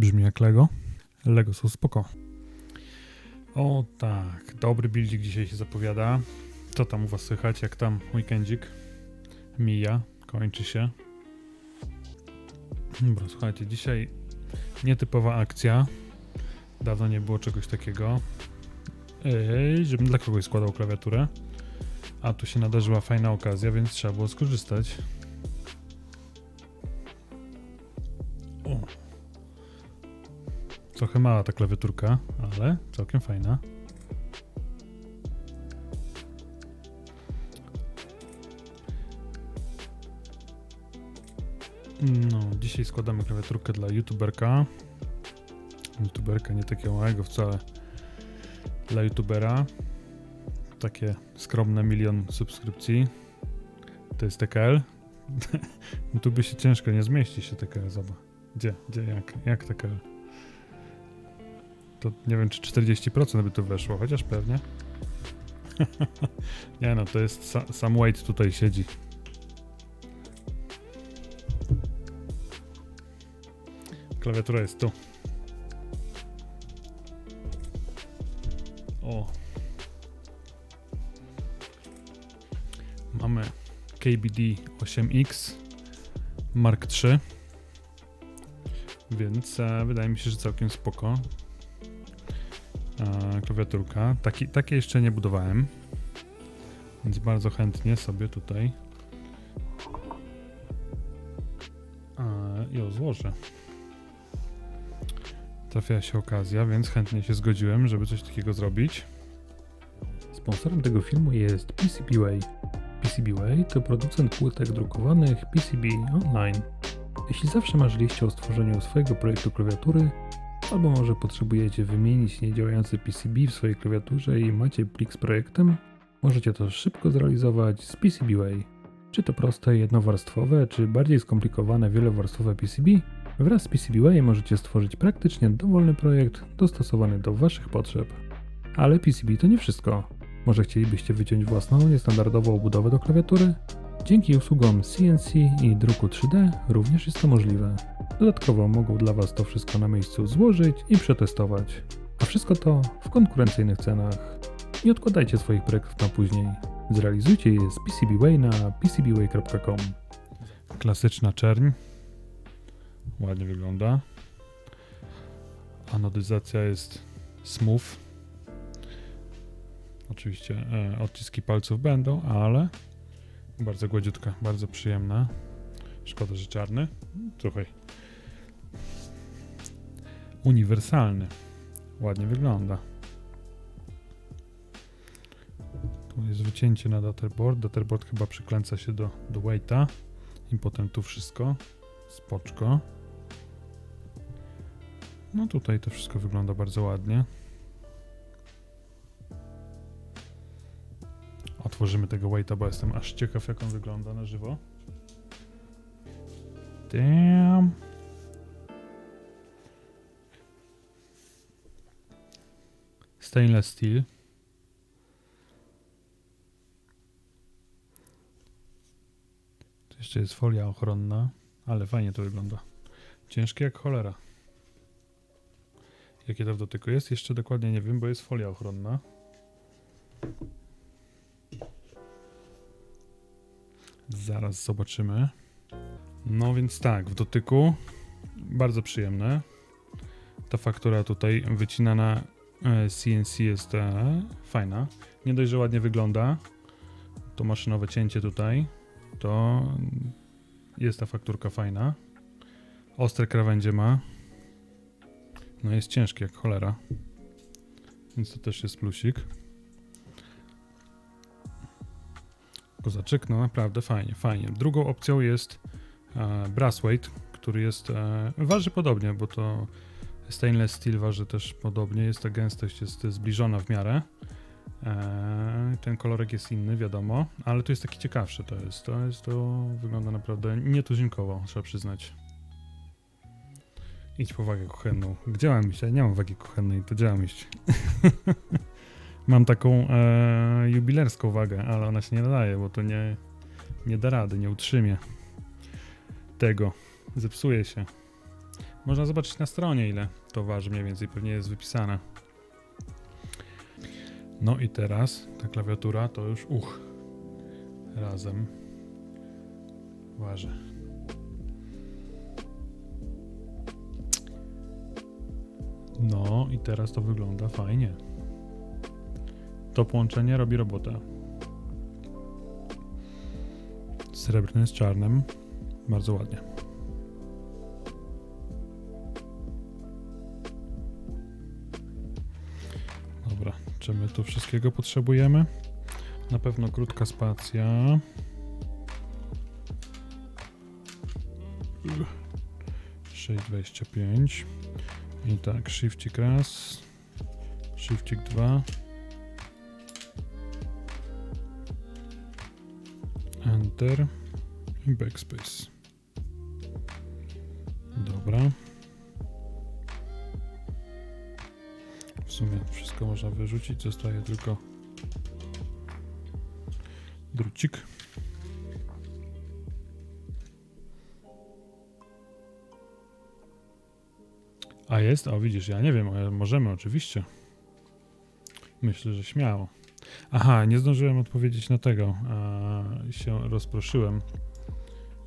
Brzmi jak Lego. Lego są spoko. O tak, dobry buildzik dzisiaj się zapowiada. Co tam u was słychać? Jak tam weekendzik? Mija, kończy się. Dobra, słuchajcie, dzisiaj nietypowa akcja. Dawno nie było czegoś takiego. Ej, żebym dla kogoś składał klawiaturę. A tu się nadarzyła fajna okazja, więc trzeba było skorzystać. Trochę mała ta klawiaturka, ale całkiem fajna. No, dzisiaj składamy klawiaturkę dla youtuberka. Youtuberka, nie takiego małego wcale. Dla youtubera. Takie skromne milion subskrypcji. To jest TKL. no tu by się ciężko nie zmieści się TKL, zobacz. Gdzie, gdzie, jak, jak TKL? To nie wiem, czy 40% by tu weszło, chociaż pewnie. nie no, to jest sa, sam Wade tutaj siedzi. Klawiatura jest tu. O. Mamy KBD 8X Mark III. Więc e, wydaje mi się, że całkiem spoko. E, klawiaturka. Taki, takie jeszcze nie budowałem. Więc bardzo chętnie sobie tutaj e, ją złożę. Trafiła się okazja, więc chętnie się zgodziłem, żeby coś takiego zrobić. Sponsorem tego filmu jest PCBWay. PCBWay to producent płytek drukowanych PCB Online. Jeśli zawsze marzyliście o stworzeniu swojego projektu klawiatury, albo może potrzebujecie wymienić niedziałający PCB w swojej klawiaturze i macie plik z projektem, możecie to szybko zrealizować z PCBWay. Czy to proste, jednowarstwowe, czy bardziej skomplikowane, wielowarstwowe PCB, wraz z PCBWay możecie stworzyć praktycznie dowolny projekt dostosowany do Waszych potrzeb. Ale PCB to nie wszystko. Może chcielibyście wyciąć własną, niestandardową obudowę do klawiatury? Dzięki usługom CNC i druku 3D również jest to możliwe. Dodatkowo mogą dla Was to wszystko na miejscu złożyć i przetestować. A wszystko to w konkurencyjnych cenach. Nie odkładajcie swoich projektów na później. Zrealizujcie je z PCBWay na pcbway.com. Klasyczna czerń. Ładnie wygląda. Anodyzacja jest smooth. Oczywiście e, odciski palców będą, ale bardzo gładziutka, bardzo przyjemna. Szkoda, że czarny. Trochę uniwersalny. Ładnie wygląda. Tu jest wycięcie na datterboard. Datterboard chyba przyklęca się do, do weighta i potem tu wszystko. Spoczko. No tutaj to wszystko wygląda bardzo ładnie. Otworzymy tego weighta, bo jestem aż ciekaw jak on wygląda na żywo. Damn. Stainless steel. Tu jeszcze jest folia ochronna, ale fajnie to wygląda. Ciężkie jak cholera. Jakie to w dotyku jest? Jeszcze dokładnie nie wiem, bo jest folia ochronna. Zaraz zobaczymy. No więc tak, w dotyku bardzo przyjemne. Ta faktura tutaj wycinana CNC jest e, fajna. Nie dość, że ładnie wygląda, to maszynowe cięcie tutaj, to jest ta fakturka fajna. Ostre krawędzie ma. No jest ciężki jak cholera. Więc to też jest plusik. Kozaczyk, no naprawdę fajnie, fajnie. Drugą opcją jest e, Brassweight, który jest, e, waży podobnie, bo to stainless steel waży też podobnie, jest ta gęstość jest zbliżona w miarę. E, ten kolorek jest inny, wiadomo, ale to jest taki ciekawszy, to jest, to jest, to wygląda naprawdę nietuzinkowo, trzeba przyznać. Idź po wagę kuchenną. Gdzie mam iść? Nie mam wagi kuchennej, to gdzie mam iść? mam taką e, jubilerską wagę, ale ona się nie nadaje, bo to nie, nie da rady, nie utrzymie tego. Zepsuje się. Można zobaczyć na stronie, ile to waży mniej więcej, pewnie jest wypisane. No i teraz ta klawiatura to już uch razem waży. No i teraz to wygląda fajnie. To połączenie robi robotę. Srebrny z czarnym. Bardzo ładnie. Dobra, czy my tu wszystkiego potrzebujemy? Na pewno krótka spacja. Ugh. 6,25 i tak, shiftik raz, shiftik dwa, enter i backspace. Dobra. W sumie wszystko można wyrzucić, zostaje tylko drucik. A jest? O, widzisz, ja nie wiem, możemy oczywiście. Myślę, że śmiało. Aha, nie zdążyłem odpowiedzieć na tego. A, się rozproszyłem.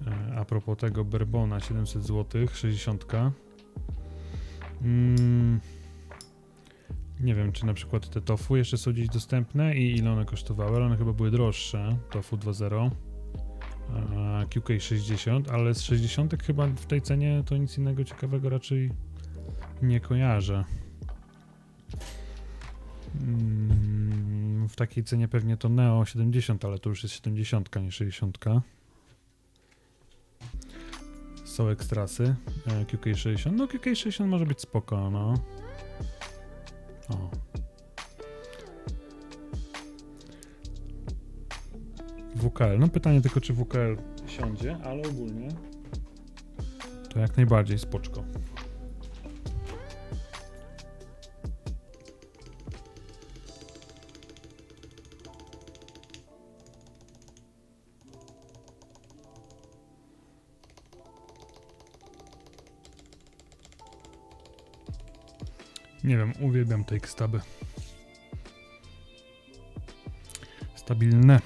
E, A propos tego Berbona 700 zł, 60. Mm, nie wiem, czy na przykład te tofu jeszcze są gdzieś dostępne i ile one kosztowały, ale one chyba były droższe. Tofu 2.0. a QK 60, ale z 60 chyba w tej cenie to nic innego ciekawego raczej nie kojarzę. Mm, W takiej cenie pewnie to Neo 70, ale to już jest 70, nie 60. Są ekstrasy. e, QK60. No QK60 może być spoko, no. O. WKL. No pytanie tylko, czy WKL siądzie, ale ogólnie to jak najbardziej spoczko. Uwielbiam te staby. Stabilne.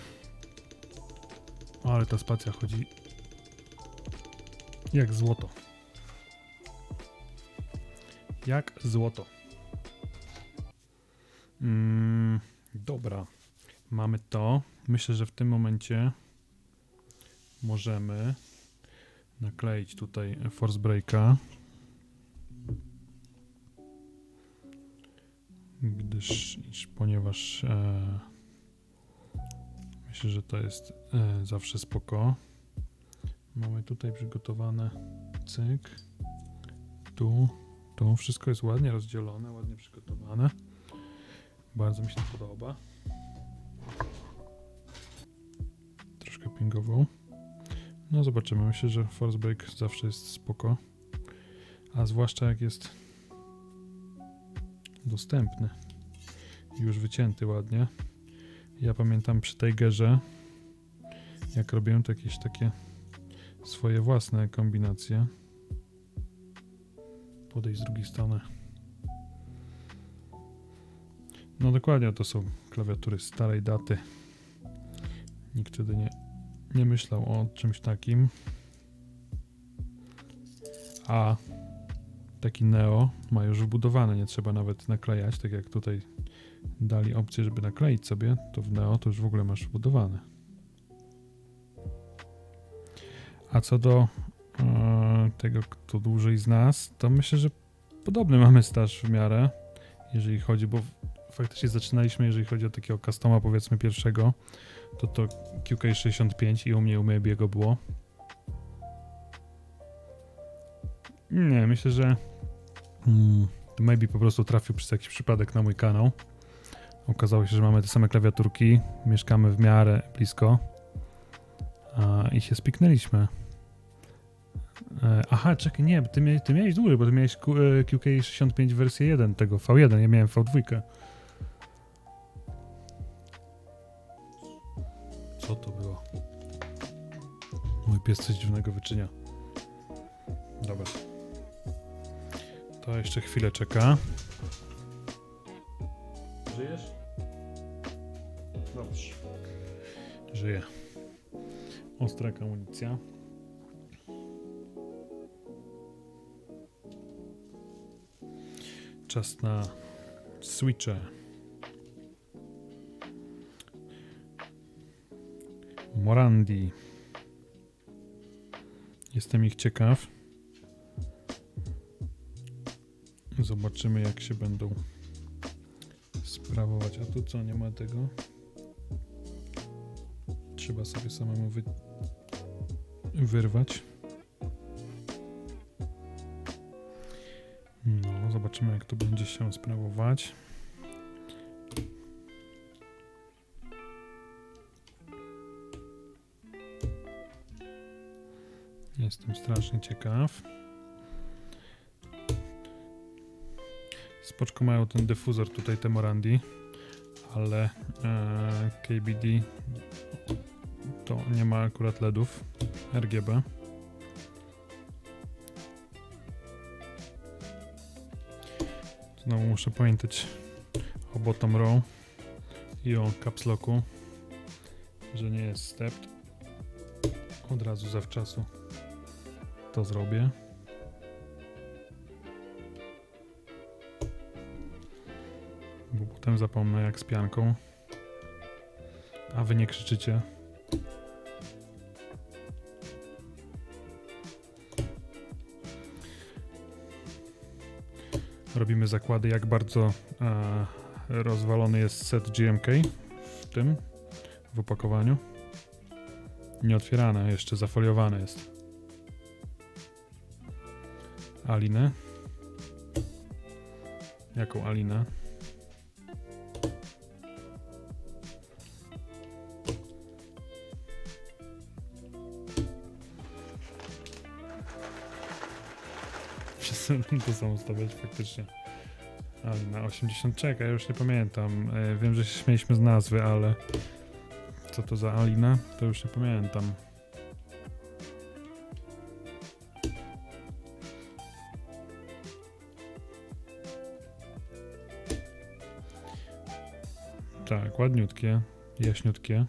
Ale ta spacja chodzi jak złoto. Jak złoto. Mm, dobra. Mamy to. Myślę, że w tym momencie możemy nakleić tutaj force breaka. Gdyż iż, ponieważ e, myślę, że to jest e, zawsze spoko. Mamy tutaj przygotowane cyk, tu, tu, wszystko jest ładnie rozdzielone, ładnie przygotowane. Bardzo mi się to podoba. Troszkę pingował. No zobaczymy, myślę, że force break zawsze jest spoko. A zwłaszcza jak jest dostępny. Już wycięty ładnie. Ja pamiętam przy tej gerze, jak robiłem to jakieś takie swoje własne kombinacje. Podejść z drugiej strony. No dokładnie, to są klawiatury starej daty. Nikt wtedy nie, nie myślał o czymś takim. A taki Neo ma już wbudowane, nie trzeba nawet naklejać, tak jak tutaj dali opcję, żeby nakleić sobie, to w Neo to już w ogóle masz wbudowane. A co do e, tego, kto dłużej z nas, to myślę, że podobny mamy staż w miarę, jeżeli chodzi, bo faktycznie zaczynaliśmy, jeżeli chodzi o takiego customa powiedzmy pierwszego, to to QK65 i u mnie u Maybiego było. Nie, myślę, że mm, Maybe po prostu trafił przez jakiś przypadek na mój kanał. Okazało się, że mamy te same klawiaturki, mieszkamy w miarę blisko a, i się spiknęliśmy. E, aha, czekaj, nie, ty, mia, ty miałeś dłużej, bo ty miałeś Q, e, QK65 wersję 1 tego V1, ja miałem V2. Co to było? Mój pies coś dziwnego wyczynia. Dobra. To jeszcze chwilę czeka. Żyjesz? Dobrze. Żyje. Ostra amunicja. Czas na switche. Morandi. Jestem ich ciekaw. Zobaczymy, jak się będą sprawować. A tu co, nie ma tego? Trzeba sobie samemu wy... wyrwać. No, zobaczymy, jak to będzie się sprawować. Jestem strasznie ciekaw. Spoczko mają ten dyfuzor tutaj, te Morandi, ale e, KBD to nie ma akurat LEDów RGB. Znowu muszę pamiętać o bottom row i o caps locku, że nie jest stepped. Od razu zawczasu to zrobię. Potem zapomnę jak z pianką. A wy nie krzyczycie. Robimy zakłady, jak bardzo e, rozwalony jest set GMK w tym, w opakowaniu. Nieotwierane, jeszcze zafoliowane jest. Alinę. Jaką Alinę? to są ustawiać faktycznie. Alina 80 czeka, ja już nie pamiętam. E, Wiem, że się śmieliśmy z nazwy, ale co to za Alina, to już nie pamiętam. Tak, ładniutkie, jaśniutkie.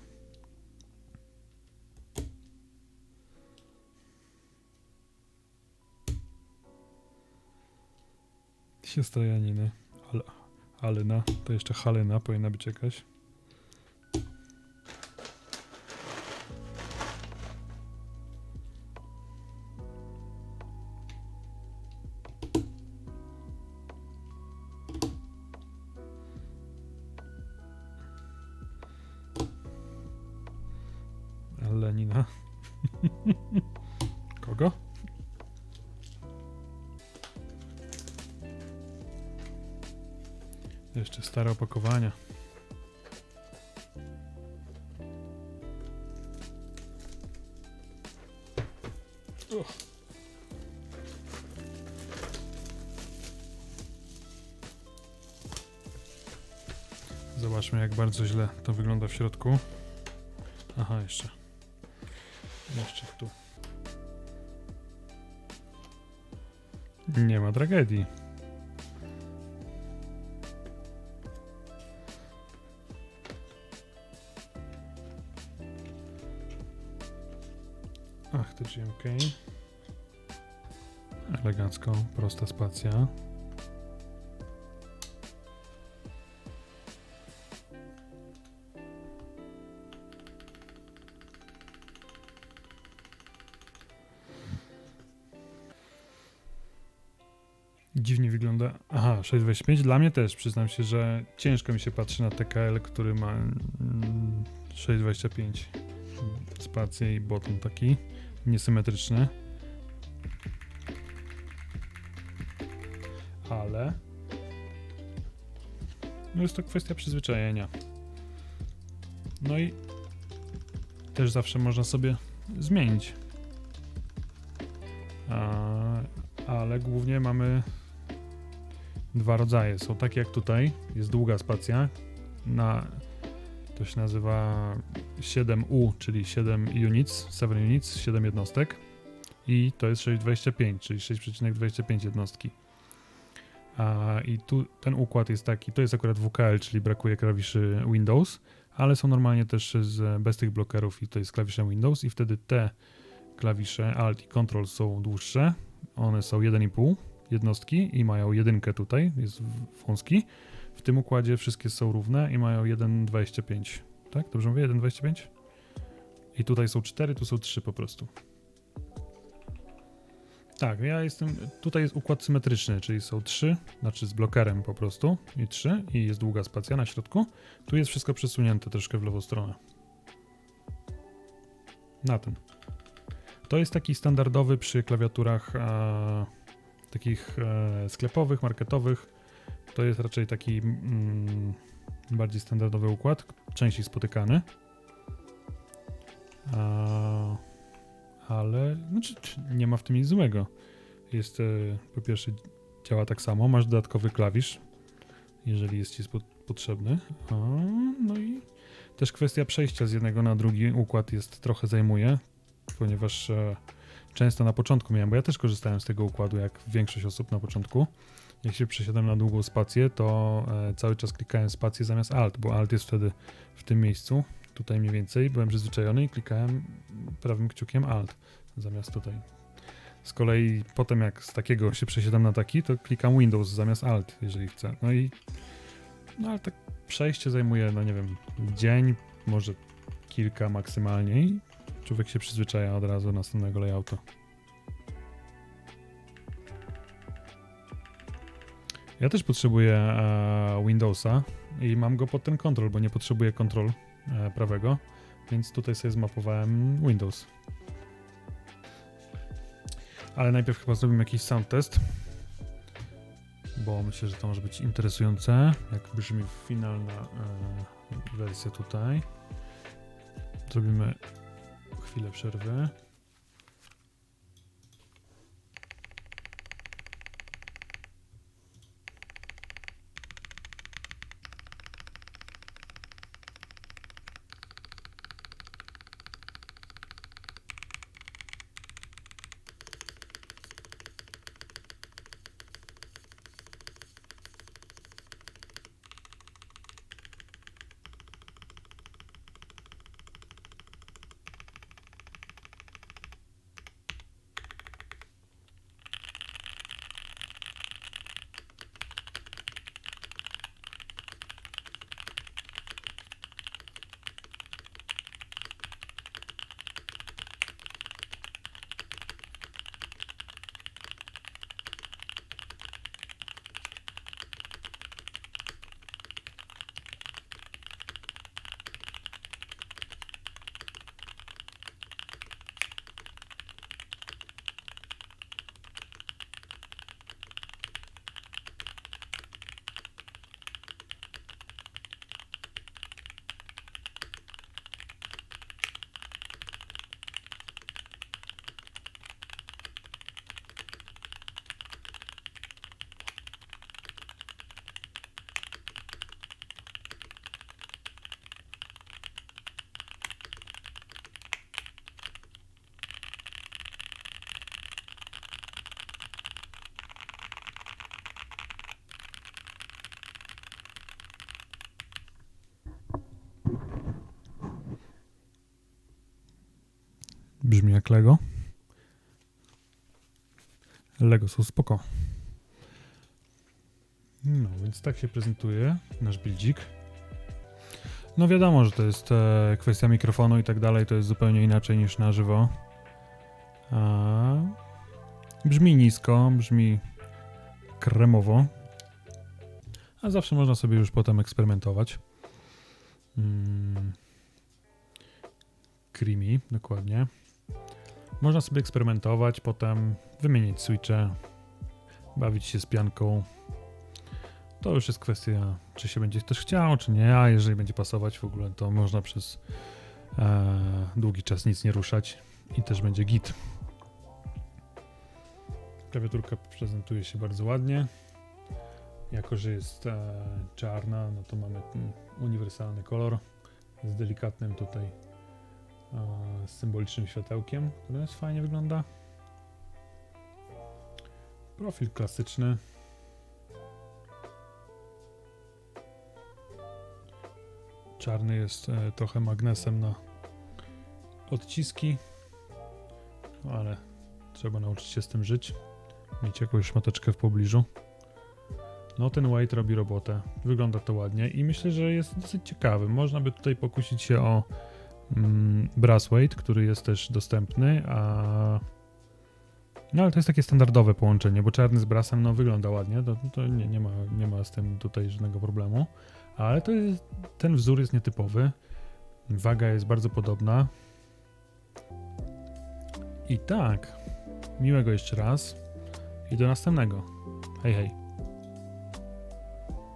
Siostra Janiny. Ale, Alena, to jeszcze Halena powinna być jakaś. Stare opakowania. Uch. Zobaczmy jak bardzo źle to wygląda w środku. Aha, jeszcze. Jeszcze tu. Nie ma tragedii. Ach, to GMK. Elegancko, prosta spacja. Dziwnie wygląda. Aha, 625. Dla mnie też przyznam się, że ciężko mi się patrzy na TKL, który ma mm, 625 spację i bottom taki niesymetryczny. Ale no jest to kwestia przyzwyczajenia. No i też zawsze można sobie zmienić. A, ale głównie mamy dwa rodzaje. Są takie jak tutaj, jest długa spacja na to się nazywa 7U, czyli 7 units, 7 units, 7 jednostek i to jest 6,25, czyli 6,25 jednostki. A, I tu ten układ jest taki, to jest akurat WKL, czyli brakuje klawiszy Windows, ale są normalnie też z, bez tych blokerów i to jest klawiszem Windows i wtedy te klawisze Alt i Control są dłuższe, one są 1,5 jednostki i mają jedynkę tutaj, jest wąski. W tym układzie wszystkie są równe i mają 1,25. Tak? Dobrze mówię? 1,25? I tutaj są 4, tu są 3 po prostu. Tak, ja jestem. Tutaj jest układ symetryczny, czyli są 3, znaczy z blokerem po prostu i 3, i jest długa spacja na środku. Tu jest wszystko przesunięte troszkę w lewą stronę. Na tym. To jest taki standardowy przy klawiaturach e, takich e, sklepowych, marketowych. To jest raczej taki mm, bardziej standardowy układ, częściej spotykany. A, ale znaczy, nie ma w tym nic złego. Jest e, po pierwsze działa tak samo, masz dodatkowy klawisz, jeżeli jest ci potrzebny. A, no i też kwestia przejścia z jednego na drugi układ jest trochę zajmuje, ponieważ e, często na początku miałem, bo ja też korzystałem z tego układu, jak większość osób na początku. Jak się przesiadłem na długą spację, to e, cały czas klikałem spację zamiast alt, bo alt jest wtedy w tym miejscu, tutaj mniej więcej. Byłem przyzwyczajony i klikałem prawym kciukiem alt zamiast tutaj. Z kolei potem jak z takiego się przesiadam na taki, to klikam Windows zamiast alt, jeżeli chcę. No i no ale tak przejście zajmuje, no nie wiem, dzień, może kilka maksymalnie i człowiek się przyzwyczaja od razu do następnego layoutu. Ja też potrzebuję e, Windowsa i mam go pod ten kontrol, bo nie potrzebuję kontrol e, prawego, więc tutaj sobie zmapowałem Windows. Ale najpierw chyba zrobimy jakiś sound test, bo myślę, że to może być interesujące, jak brzmi finalna e, wersja tutaj. Zrobimy chwilę przerwy. Brzmi jak Lego. Lego są spoko. No, więc tak się prezentuje nasz bildzik. No wiadomo, że to jest e, kwestia mikrofonu i tak dalej, to jest zupełnie inaczej niż na żywo. A, brzmi nisko, brzmi kremowo. A zawsze można sobie już potem eksperymentować. Mm. Creamy, dokładnie. Można sobie eksperymentować, potem wymienić switche, bawić się z pianką. To już jest kwestia, czy się będzie też chciało, czy nie, a jeżeli będzie pasować w ogóle, to można przez e, długi czas nic nie ruszać i też będzie git. Klawiaturka prezentuje się bardzo ładnie. Jako, że jest e, czarna, no to mamy uniwersalny kolor z delikatnym tutaj z symbolicznym światełkiem, które jest fajnie wygląda. Profil klasyczny. Czarny jest e, trochę magnesem na odciski, ale trzeba nauczyć się z tym żyć. Mieć jakąś szmateczkę w pobliżu. No ten white robi robotę. Wygląda to ładnie i myślę, że jest dosyć ciekawy. Można by tutaj pokusić się o mm, brass weight, który jest też dostępny, a no ale to jest takie standardowe połączenie, bo czarny z brasem no wygląda ładnie, to, to nie, nie, ma, nie ma z tym tutaj żadnego problemu, ale to jest, ten wzór jest nietypowy, waga jest bardzo podobna i tak, miłego jeszcze raz i do następnego. Hej, hej.